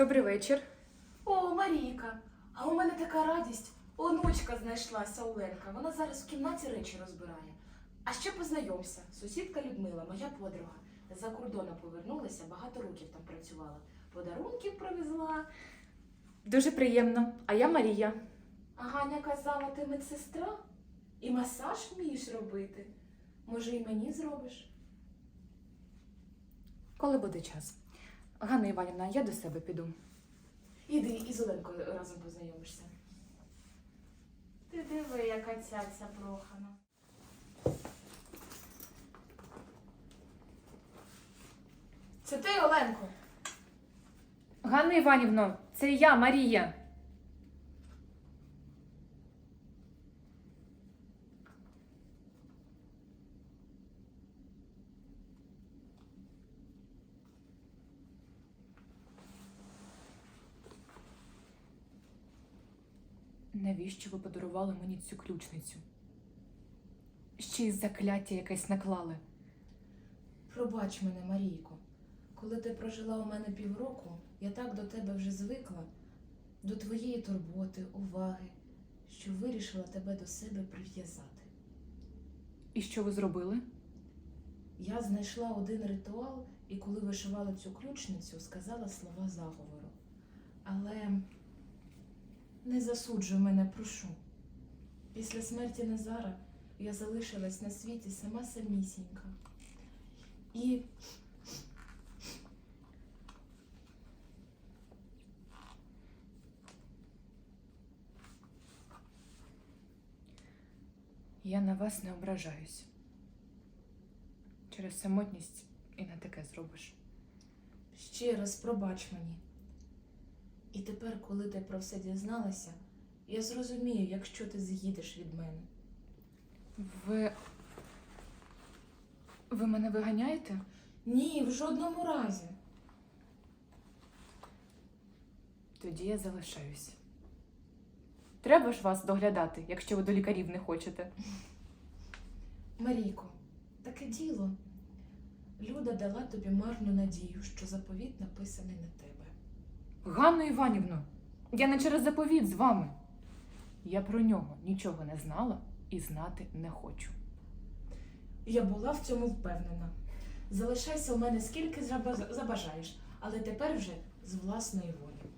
Добрий вечір. О, Марійка, а у мене така радість. Онучка знайшлася Оленка. Вона зараз в кімнаті речі розбирає. А ще познайомся. Сусідка Людмила, моя подруга. За кордону повернулася, багато років там працювала. Подарунків привезла. Дуже приємно. А я Марія. А Ганя казала, ти медсестра? І масаж вмієш робити. Може, і мені зробиш? Коли буде час? Ганна Іванівна, я до себе піду. Іди із Оленкою разом познайомишся. Ти диви, яка цяця прохана. Це ти, Оленко? Ганна Іванівно, це я, Марія. Навіщо ви подарували мені цю ключницю? Ще й закляття якесь наклали. Пробач мене, Марійко. Коли ти прожила у мене півроку, я так до тебе вже звикла, до твоєї турботи, уваги, що вирішила тебе до себе прив'язати. І що ви зробили? Я знайшла один ритуал, і коли вишивала цю ключницю, сказала слова заговору. Але не засуджуй мене, прошу. Після смерті Назара я залишилась на світі сама самісінька. І Я на вас не ображаюсь. Через самотність і на таке зробиш. ще раз пробач мені. І тепер, коли ти про все дізналася, я зрозумію, якщо ти з'їдеш від мене. Ви. Ви мене виганяєте? Ні, в жодному разі. Тоді я залишаюсь. Треба ж вас доглядати, якщо ви до лікарів не хочете. Марійко, таке діло. Люда дала тобі марну надію, що заповіт написаний на тебе. Ганно Іванівно, я не через заповіт з вами. Я про нього нічого не знала і знати не хочу. Я була в цьому впевнена. Залишайся у мене скільки забажаєш, але тепер вже з власної волі.